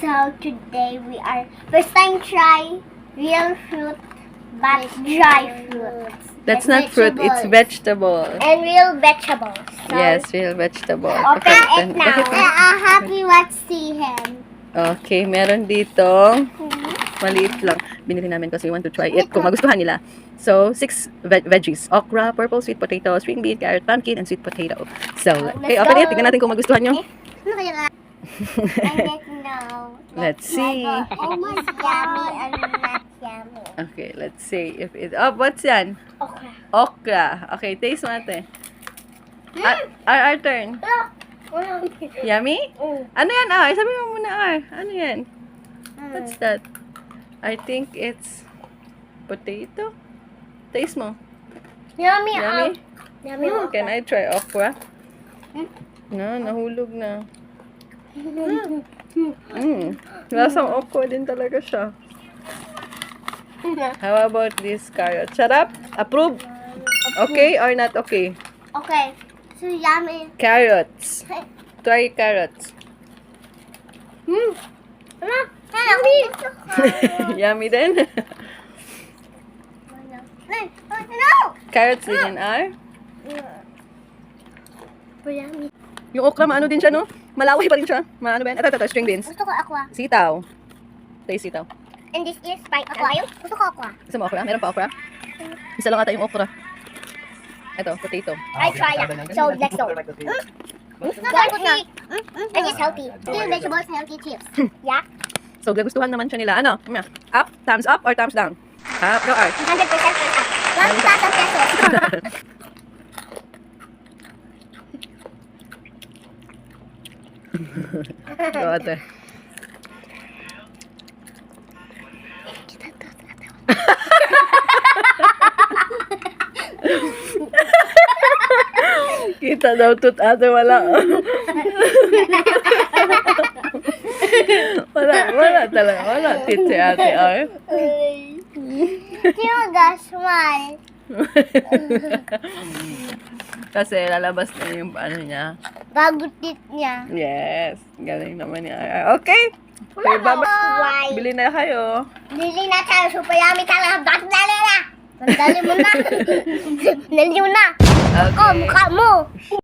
So today we are first time try real fruit but dry fruits. That's Like not fruit, it's vegetable. And real vegetables. So, Yes, real vegetable. Open Okay, then- now. Uh, happy let's see him. Okay, meron dito. Maliit lang. Binili namin kasi we want to try it kung magustuhan nila. So, six ve- veggies. Okra, purple sweet potato, string bean, carrot, pumpkin, and sweet potato. So, okay, let's open go. it. Tignan natin kung magustuhan nyo. Ano kaya don't know. Let's see. Oh my yummy and not yummy. Okay, let's see if it... Oh, what's yan? Okay. Okra. Okay, taste mo ate. Ah, our, our turn. Yummy? Mm. Ano yan, R? Sabi mo muna, R. Ano yan? What's that? I think it's potato. Taste mo. Yummy. Yummy? um, Yummy. Can I try okra? No, nahulog na. Mm. Lasang okra din talaga siya. How about this carrot? Sarap? Approve? Okay or not okay? Okay. So yummy. Carrots. Try carrots. Ano? Yummy. Yummy din. No. carrots din R. Pero yummy. Yung okra, maano din siya, no? Malaway pa rin siya. Maano ba yan? Ito, ito, ito, string beans. Gusto ko aqua. Sitaw. Taste sitaw. And this is fried aqua. Ayun. Gusto ko aqua. Gusto mo okra? Meron pa okra? Isa lang ata yung okra. Ito, potato. I try that. So let's go. Healthy. And it's healthy. Still vegetables, healthy chips. Yeah. So, gustuhan naman siya nila. Ano? Ano? Up? Thumbs up or thumbs down? Up. Go, R. 100% first up. 1,000 pesos. Go, ate. Kita daw tut ate wala. wala, wala talaga. Wala tit si ate ay. Tiyoga, smile. Kasi lalabas na yung ano niya. Bagutit niya. Yes. Galing naman niya. Okay. Okay. Why? Bili na kayo. Lili na tayo. Super yummy talaga. Bakit dali na? Dali mo na. Dali mo na. Okay. Oh, mukha mo.